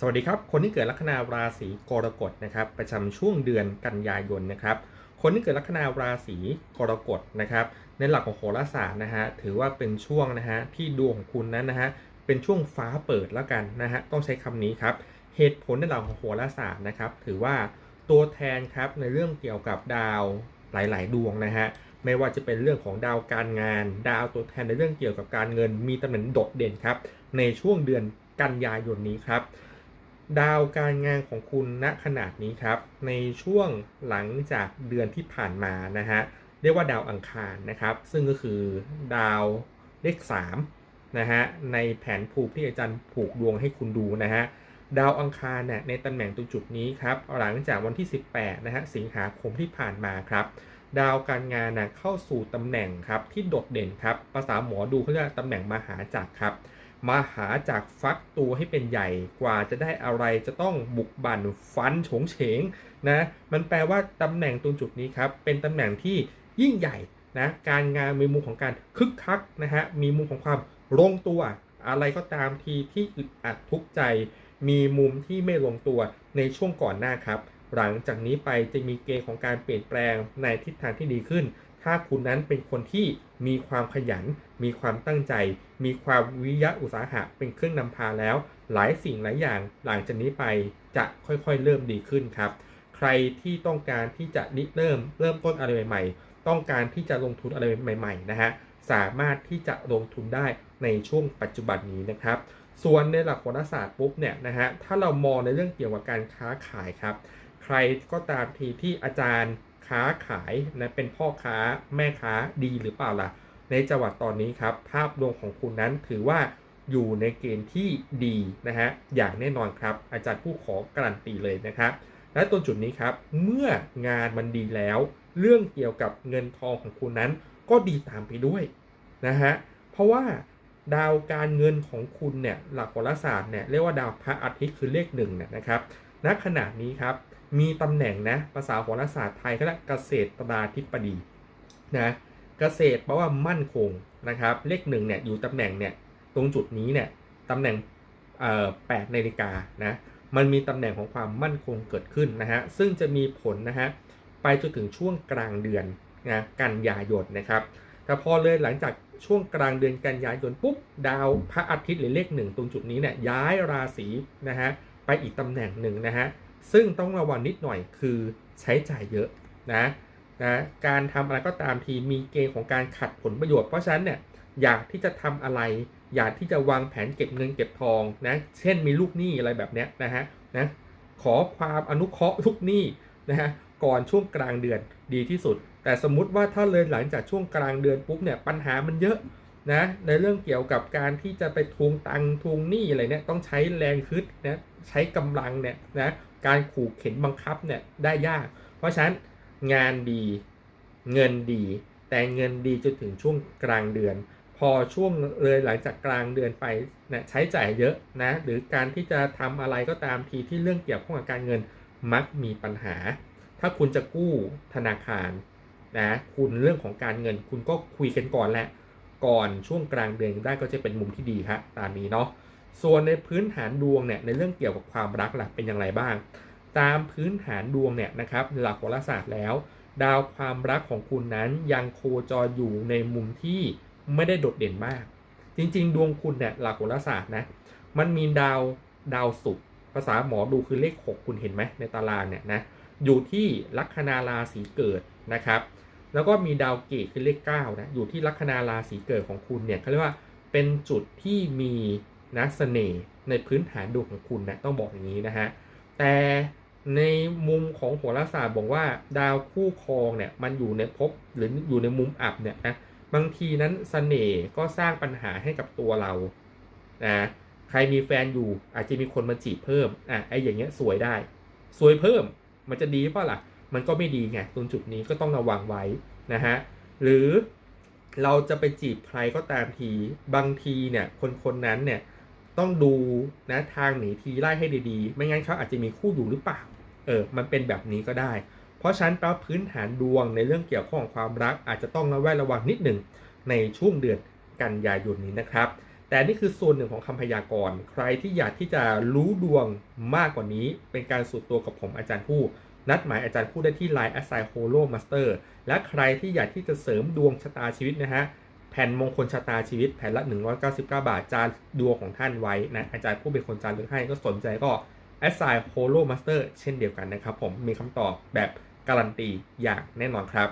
สวัสดีครับ คนที่เกิดลัคนาราศีกรกฎนะครับประจำช่วงเดือนกันยายนนะครับคนที่เกิดลัคนาราศีกรกฎนะครับในหลักของโหราศาสตร์นะฮะถือว่าเป็นช่วงนะฮะที่ดวงของคุณนั้นนะฮะเป็นช่วงฟ้าเปิดแล้วกันนะฮะต้องใช้คำนี้ครับเหตุผลในหลักของโหราศาสตร์นะครับถือว่าตัวแทนครับในเรื่องเกี่ยวกับดาวหลาย ๆ ดวงนะฮะไม่ว่าจะเป็นเรื่องของดาวการงาน ดาวตัวแทนในเรื่องเกี่ยวกับการเงิน มีตำแหน่งโดดเด่นครับในช่วงเดือนกันยายนนี้ครับ ดาวการงานของคุณณขนาดนี้ครับ ในช่วงหลังจากเดือนที่ผ่านมานะฮะเรียกว่าดาวอังคารนะครับ ซึ่งก็คือดาวเลข3นะฮะในแผนภูมิที่อาจารย์ผูกดวงให้คุณดูนะฮะดาวอังคารเนี่ยในตำแหน่งตรงจุดนี้ครับหลังจากวันที่ 18นะฮะสิงหาคมที่ผ่านมาครับดาวการงานนะเข้าสู่ตำแหน่งครับที่โดดเด่นครับภาษาหมอดูเขาเรียกตำแหน่งมหาจักรครับ มาหาจากฟักตัวให้เป็นใหญ่กว่าจะได้อะไรจะต้องบุกบั่นฟันโฉงเฉงนะมันแปลว่าตำแหน่งตรงจุดนี้ครับ เป็นตำแหน่งที่ยิ่งใหญ่นะการงานมีมุมของการคึกคักนะฮะมีมุมของความลงตัว อะไรก็ตามทีที่อึดอัดทุกใจ มีมุมที่ไม่ลงตัวในช่วงก่อนหน้าครับ หลังจากนี้ไปจะมีเกณฑ์ของการเปลี่ยนแปลงในทิศทางที่ดีขึ้น ถ้าคุณนั้นเป็นคนที่มีความขยัน มีความตั้งใจ มีความวิยะอุตสาหะเป็นเครื่องนำพาแล้ว หลายสิ่งหลายอย่างหลังจากนี้ไปจะค่อยๆ เริ่มดีขึ้นครับ ใครที่ต้องการที่จะริเริ่มเริ่มต้นอะไรใหม่ ๆ ต้องการที่จะลงทุนอะไรใหม่ ๆ นะฮะสามารถที่จะลงทุนได้ในช่วงปัจจุบันนี้นะครับ ส่วนในหลักโหราศาสตร์ปุ๊บเนี่ยนะฮะถ้าเรามองในเรื่องเกี่ยวกับการค้าขายครับ ใครก็ตามทีที่อาจารย์ ค้าขายนะเป็นพ่อค้าแม่ค้าดีหรือเปล่าล่ะ ในจังหวัดตอนนี้ครับ ภาพรวมของคุณนั้นถือว่าอยู่ในเกณฑ์ที่ดีนะฮะอย่างแน่นอนครับ อาจารย์ผู้ขอการันตีเลยนะครับ และตัวจุดนี้ครับเมื่องานมันดีแล้ว เรื่องเกี่ยวกับเงินทองของคุณนั้น ก็ดีตามไปด้วยนะฮะเพราะว่าดาวการเงินของคุณเนี่ยหลักโหราศาสตร์เนี่ยเรียกว่าดาวพระอาทิตย์คือเลขหนึ่งเนี่ยนะครับณขณะนี้ครับ มีตำแหน่งนะภาษาโหราศาสตร์ไทยก็เรียกเกษตรตาธิบดีนะเกษตรแปลว่ามั่นคงนะครับ เลขหนึ่งเนี่ยอยู่ตำแหน่งเนี่ยตรงจุดนี้เนี่ยตำแหน่งแปดนาฬิกานะมันมีตำแหน่งของความมั่นคงเกิดขึ้นนะฮะซึ่งจะมีผลนะฮะไปจนถึงช่วงกลางเดือนนะกันยายนนะครับแต่พอเลยหลังจากช่วงกลางเดือนกันยายนปุ๊บดาวพระอาทิตย์หรือเลขหนึ่งตรงจุดนี้เนี่ยย้ายราศีนะฮะไปอีกตำแหน่งหนึ่งนะฮะ ซึ่งต้องระวังนิดหน่อยคือใช้จ่ายเยอะนะนะการทำอะไรก็ตามทีมีเกณฑ์ของการขัดผลประโยชน์เพราะฉะนั้นเนี่ยอยากที่จะทำอะไร อยากที่จะวางแผนเก็บเงินเก็บทองนะเช่นมีลูกหนี้อะไรแบบเนี้ยนะฮะนะขอความอนุเคราะห์ลูกหนี้นะฮะก่อนช่วงกลางเดือนดีที่สุด แต่สมมุติว่าถ้าเลยหลังจากช่วงกลางเดือนปุ๊บเนี่ยปัญหามันเยอะนะในเรื่องเกี่ยวกับการที่จะไปทวงตังทวงหนี้อะไรเนี่ยต้องใช้แรงคึดนะใช้กำลังเนี่ยนะ การขู่เข็นบังคับเนี่ยได้ยาก เพราะฉะนั้นงานดีเงินดี แต่เงินดีจนถึงช่วงกลางเดือน พอช่วงเลยหลังจากกลางเดือนไปนะใช้จ่ายเยอะนะหรือการที่จะทำอะไรก็ตามทีที่เรื่องเกี่ยวข้องกับการเงินมักมีปัญหา ถ้าคุณจะกู้ธนาคารนะคุณเรื่องของการเงินคุณก็คุยกันก่อนแหละก่อนช่วงกลางเดือนได้ก็จะเป็นมุมที่ดีครับตามนี้เนาะ ส่วนในพื้นฐานดวงเนี่ยในเรื่องเกี่ยวกับความรักล่ะเป็นอย่างไรบ้าง ตามพื้นฐานดวงเนี่ยนะครับหลักโหราศาสตร์แล้ว ดาวความรักของคุณนั้นยังโคจรอยู่ในมุมที่ไม่ได้โดดเด่นมาก จริง ๆ ดวงคุณเนี่ยหลักโหราศาสตร์นะมันมีดาวดาวศุกร์ภาษาหมอดูคือเลข 6 คุณเห็นไหมในตารางเนี่ยนะอยู่ที่ลัคนาราศีเกิดนะครับ แล้วก็มีดาวเกตคือเลข9นะอยู่ที่ลัคนาราศีเกิดของคุณเนี่ยเขาเรียกว่าเป็นจุดที่มี นะเสน่ห์ในพื้นฐานดวงของคุณนะต้องบอกอย่างนี้นะฮะแต่ในมุมของโหราศาสตร์บอกว่าดาวคู่ครองเนี่ยมันอยู่ในภพหรืออยู่ในมุมอับเนี่ยนะบางทีนั้นเสน่ห์ก็สร้างปัญหาให้กับตัวเรานะใครมีแฟนอยู่อาจจะมีคนมาจีบเพิ่มอะไอ้อย่างเงี้ยสวยได้ สวยเพิ่มมันจะดีเปล่าล่ะ มันก็ไม่ดีไงตรงจุดนี้ก็ต้องระวังไว้นะฮะหรือเราจะไปจีบใครก็ตามทีบางทีเนี่ยคนคนนั้นเนี่ย ต้องดูนะทางหนีทีไล่ให้ดีๆ ไม่งั้นเขาอาจจะมีคู่อยู่หรือเปล่า เออ มันเป็นแบบนี้ก็ได้ เพราะฉะนั้นแปลพื้นฐานดวงในเรื่องเกี่ยวข้องความรัก อาจจะต้องระแวดระวังนิดหนึ่งในช่วงเดือนกันยายนนี้นะครับ แต่นี่คือส่วนหนึ่งของคำพยากรณ์ ใครที่อยากที่จะรู้ดวงมากกว่านี้ เป็นการสุดตัวกับผมอาจารย์ผู้ นัดหมายอาจารย์ผู้ได้ที่ Line แอสไซโฮโลมาสเตอร์และใครที่อยากที่จะเสริมดวงชะตาชีวิตนะฮะ แผ่นมงคลชะตาชีวิตแผ่นละ 199 บาทจานดวงของท่านไว้นะอาจารย์ผู้เป็นคนจานเลือกให้ก็สนใจก็ a s s i g n Holo Master เช่นเดียวกันนะครับผมมีคำตอบแบบการันตีอย่างแน่นอนครับ